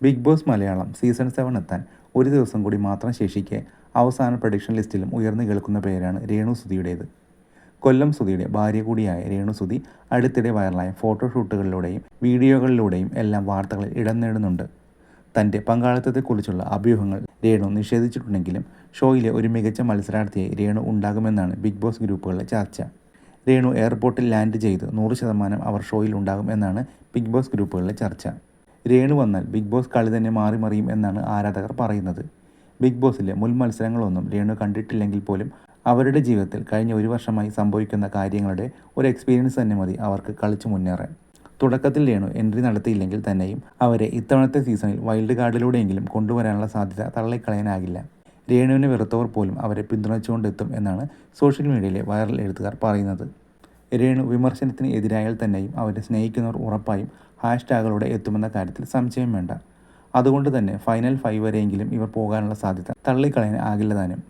Bigg Boss Malayalam season seven എത്താൻ ഒരു ദിവസം കൂടി മാത്രം ശേഷിക്കെ അവസാന പ്രഡിക്ഷൻ ലിസ്റ്റിലും ഉയർന്നു കേൾക്കുന്ന പേരാണ് രേണു സുധിയുടേത്. കൊല്ലം സുധിയുടെ ഭാര്യ കൂടിയായ രേണു സുധി അടുത്തിടെ വൈറലായ ഫോട്ടോഷൂട്ടുകളിലൂടെയും വീഡിയോകളിലൂടെയും എല്ലാം വാർത്തകളിൽ ഇടം നേടുന്നുണ്ട്. തന്റെ പങ്കാളിത്തത്തെക്കുറിച്ചുള്ള അഭ്യൂഹങ്ങൾ രേണു നിഷേധിച്ചിട്ടുണ്ടെങ്കിലും ഷോയിലെ ഒരു മികച്ച മത്സരാർത്ഥിയായി രേണു ഉണ്ടാകുമെന്നാണ് ബിഗ് ബോസ് ഗ്രൂപ്പുകളിലെ ചർച്ച. രേണു എയർപോർട്ടിൽ ലാൻഡ് ചെയ്ത് നൂറ് ശതമാനം അവർ ഷോയിൽ ഉണ്ടാകും എന്നാണ് ബിഗ് ബോസ് ഗ്രൂപ്പുകളിലെ ചർച്ച. രേണു വന്നാൽ ബിഗ് ബോസ് കളി തന്നെ മാറി മറിയും എന്നാണ് ആരാധകർ പറയുന്നത്. ബിഗ് ബോസിലെ മുൻ മത്സരങ്ങളൊന്നും രേണു കണ്ടിട്ടില്ലെങ്കിൽ പോലും അവരുടെ ജീവിതത്തിൽ കഴിഞ്ഞ ഒരു വർഷമായി സംഭവിക്കുന്ന കാര്യങ്ങളുടെ ഒരു എക്സ്പീരിയൻസ് തന്നെ മതി അവർക്ക് കളിച്ചു മുന്നേറാൻ. തുടക്കത്തിൽ രേണു എൻട്രി നടത്തിയില്ലെങ്കിൽ തന്നെയും അവരെ ഇത്തവണത്തെ സീസണിൽ വൈൽഡ് കാർഡിലൂടെയെങ്കിലും കൊണ്ടുവരാനുള്ള സാധ്യത തള്ളിക്കളയാനാകില്ല. രേണുവിനെ വെറുത്തവർ പോലും അവരെ പിന്തുണച്ചുകൊണ്ടെത്തും എന്നാണ് സോഷ്യൽ മീഡിയയിലെ വൈറൽ എഴുത്തുകാർ പറയുന്നത്. രേണു വിമർശനത്തിന് എതിരായാൽ തന്നെയും അവരെ സ്നേഹിക്കുന്നവർ ഉറപ്പായും ഹാഷ്ടാഗുകളോടെ എത്തുമെന്ന കാര്യത്തിൽ സംശയം വേണ്ട. അതുകൊണ്ട് തന്നെ ഫൈനൽ ഫൈവ് വരെയെങ്കിലും ഇവർ പോകാനുള്ള സാധ്യത തള്ളിക്കളയാൻ ആകില്ല താനും.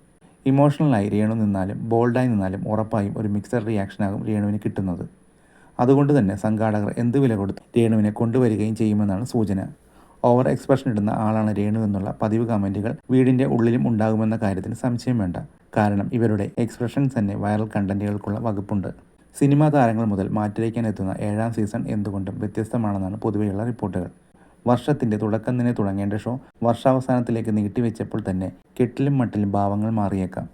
ഇമോഷണലായി രേണു നിന്നാലും ബോൾഡായി നിന്നാലും ഉറപ്പായും ഒരു മിക്സഡ് റിയാക്ഷനാകും രേണുവിന് കിട്ടുന്നത്. അതുകൊണ്ട് തന്നെ സംഘാടകർ എന്ത് വില കൊടുത്ത് രേണുവിനെ കൊണ്ടുവരികയും ചെയ്യുമെന്നാണ് സൂചന. ഓവർ എക്സ്പ്രഷൻ ഇടുന്ന ആളാണ് രേണു എന്നുള്ള പതിവ് കമന്റുകൾ വീടിന്റെ ഉള്ളിലും ഉണ്ടാകുമെന്ന കാര്യത്തിന് സംശയം വേണ്ട. കാരണം ഇവരുടെ എക്സ്പ്രഷൻസ് തന്നെ വൈറൽ കണ്ടന്റുകൾക്കുള്ള വകുപ്പുണ്ട്. സിനിമാ താരങ്ങൾ മുതൽ മാറ്റിവയ്ക്കാൻ എത്തുന്ന ഏഴാം സീസൺ എന്തുകൊണ്ടും വ്യത്യസ്തമാണെന്നാണ് പൊതുവെയുള്ള റിപ്പോർട്ടുകൾ. വർഷത്തിന്റെ തുടക്കം തന്നെ തുടങ്ങേണ്ട ഷോ വർഷാവസാനത്തിലേക്ക് നീട്ടിവെച്ചപ്പോൾ തന്നെ കെട്ടിലും മട്ടിലും ഭാവങ്ങൾ മാറിയേക്കാം.